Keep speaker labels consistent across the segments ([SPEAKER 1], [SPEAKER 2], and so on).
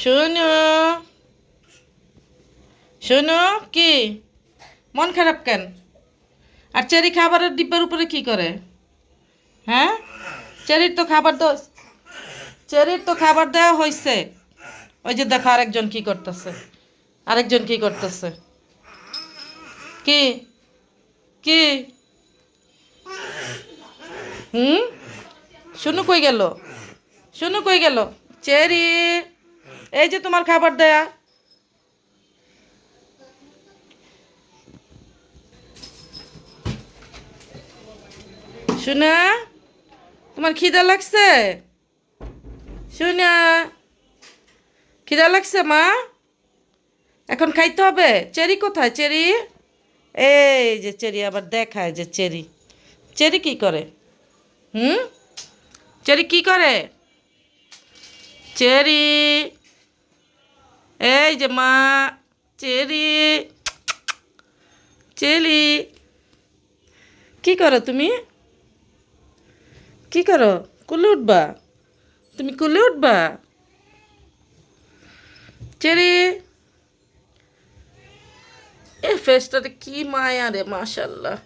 [SPEAKER 1] শোনো। শোনো কি? মন খারাপ কেন? আর চেরি খাবারের ডিব্বার উপরে কি করে? হ্যাঁ? চেরির তো খাবার দোষ। চেরির তো খাবার দেওয়া হয়েছে ওই যে দেখো আরেকজন কি করতেছে। আরেকজন কি করতেছে? কি? কি? হুম? শুনু কই গেল? শুনু কই গেল? চেরি! এই যে তোমার খাবার দেয়া। শুনা, তোমার খিদা লাগছে? শুনা, খিদা লাগছে মা? এখন খাইতে হবে। চেরি কোথায়? চেরি? এই যে চেরি, আবার দেখায় যে চেরি। চেরি কি করে? হুম? চেরি কি করে? চেরি। এই যে মা, চেরি, চেলি। কি করো তুমি? কি করো? কুলে উঠবা? তুমি কুলে উঠবা? চেরি। এ ফেসটাতে কি মায়া রে, মাশাল্লাহ।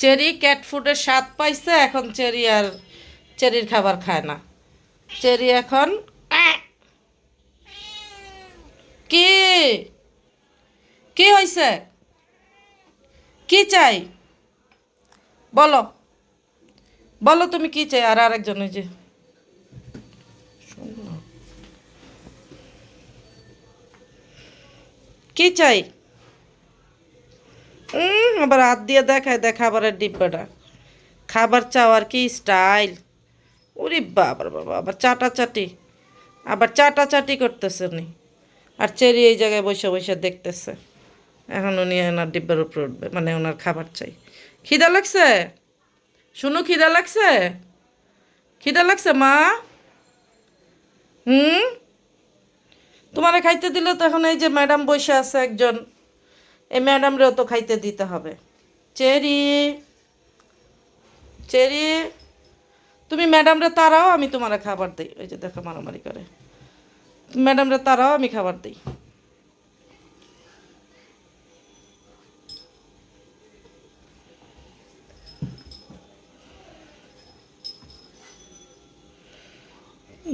[SPEAKER 1] চেরি ক্যাট ফুডের স্বাদ পাইছে, এখন চেরি আর চেরির খাবার খায় না। চেরি এখন কি? কি হয়েছে কি চাই? বলো। বলো তুমি কি চাই? আর আরেকজন ওই যে। কি চাই? আবার হাত দিয়ে দেখায় দেখ খাবারের ডিব্বাটা। খাবার চাওয়ার কি স্টাইল? ওরে বাবার বাবা, আবার চাটাচাটি। আবার চাটাচাটি করতেছে উনি। আর চেরি এই জায়গায় বসে বসে দেখতেছে। এখন উনি ওনার ডিব্বার উপরে উঠবে মানে ওনার খাবার চাই। খিদা লাগছে? শুনো, খিদা লাগছে? খিদা লাগছে, মা? হুম? তোমারে খাইতে দিলে তো এখন এই যে ম্যাডাম বসে আছে একজন এই ম্যাডামরেও তো খাইতে দিতে হবে। চেরি চেরি, তুমি ম্যাডামরে তারাও আমি তোমারে খাবার দিই। ওই যে দেখো মারামারি করে। ম্যাডামরে তারাও আমি খাবার দিই।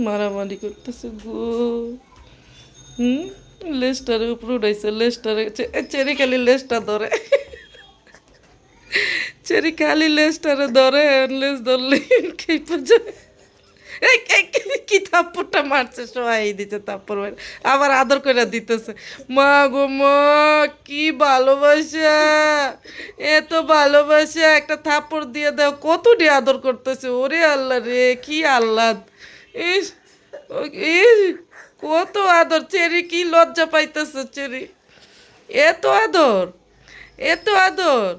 [SPEAKER 1] মারামারি করতেছে গো। হুম? লেস্টারের উপরে উঠাইছে লেস্টারে চেরি খালি লেসটা ধরে। চেরি খালি লেস্টারে ধরে লেস ধরলে খেপে যায়। কি থাপ্পড়টা মারছে? সবাই দিচ্ছে থাপ্পড় মারে। আবার আদর করে দিতেছে, মা গো, মা, কি ভালোবাসা, এত ভালোবাসা, একটা থাপ্পড় দিয়ে দাও, কতটি আদর করতেছে? ওরে আল্লাহ রে, কি আল্লাহ ইস ইস কত আদর, চেরি, কি লজ্জা পাইতেছে চেরি। এত আদর এত আদর।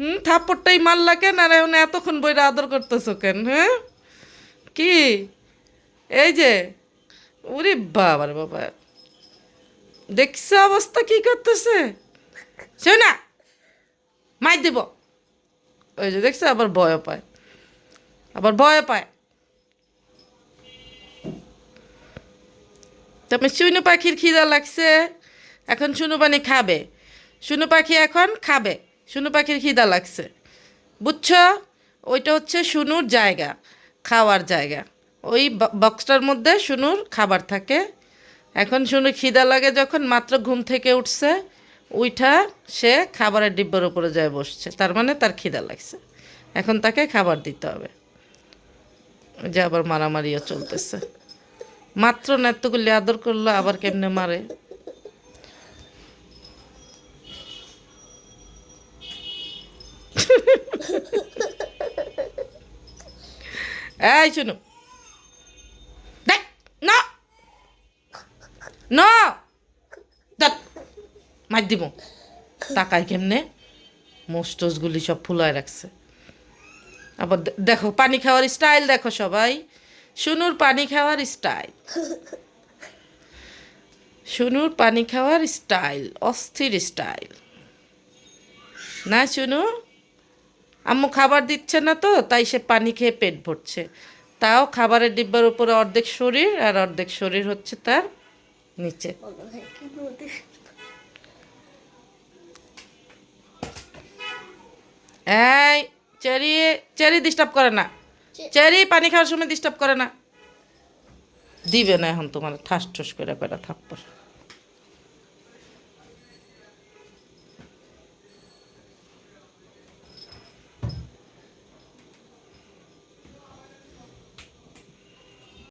[SPEAKER 1] হুম, থাপ্পড়টাই মারলা কেন? আর এখন এতক্ষণ বইরা আদর করতেছো কেন হ্যাঁ? কি? এই যে ওরে বাবার বাবা। দেখছ অবস্থা কি করতেছে? শোনা মাই দিব। ওই যে দেখছে, আবার ভয় পায়। আবার ভয় পায়। তারপরে শুনু পাখির খিদা লাগছে, এখন শুনু পানি খাবে। শুনু পাখি এখন খাবে, শুনু পাখির খিদা লাগছে। বুঝছ? ওইটা হচ্ছে শুনুর জায়গা, খাওয়ার জায়গা। ওই বক্সটার মধ্যে শুনুর খাবার থাকে। এখন শুনু খিদা লাগে যখন মাত্র ঘুম থেকে উঠছে, উইঠা সে খাবারের ডিব্বার উপরে যায় বসছে। তার মানে তার খিদা লাগছে। এখন তাকে খাবার দিতে হবে। যে আবার মারামারিও চলতেছে। মাত্র নেত্রগুলি আদর করল, আবার কেমনে মারে? এই শুনো। মার দিব। তাকায় কেমনে? মোস্টসগুলি সব ফুলায় রাখছে। আবার দেখো, পানি খাওয়ার স্টাইল দেখো সবাই। শুনুর পানি খাওয়ার স্টাইল। শুনুর পানি খাওয়ার স্টাইল অস্থির স্টাইল। না শুনু আম্মু খাবার দিচ্ছে না তো তাই সে পানি খেয়ে পেট ভরছে। তাও খাবারের ডিব্বার উপরে অর্ধেক শরীর আর অর্ধেক শরীর হচ্ছে তার নিচে। এই চেরি চেরি ডিস্টার্ব করে না। চেরি পানি খাওয়ার সময় ডিস্টার্ব করে না। দিবে না এখন তোমার, ঠাস ঠুস করে পেটা থাপ্পড়।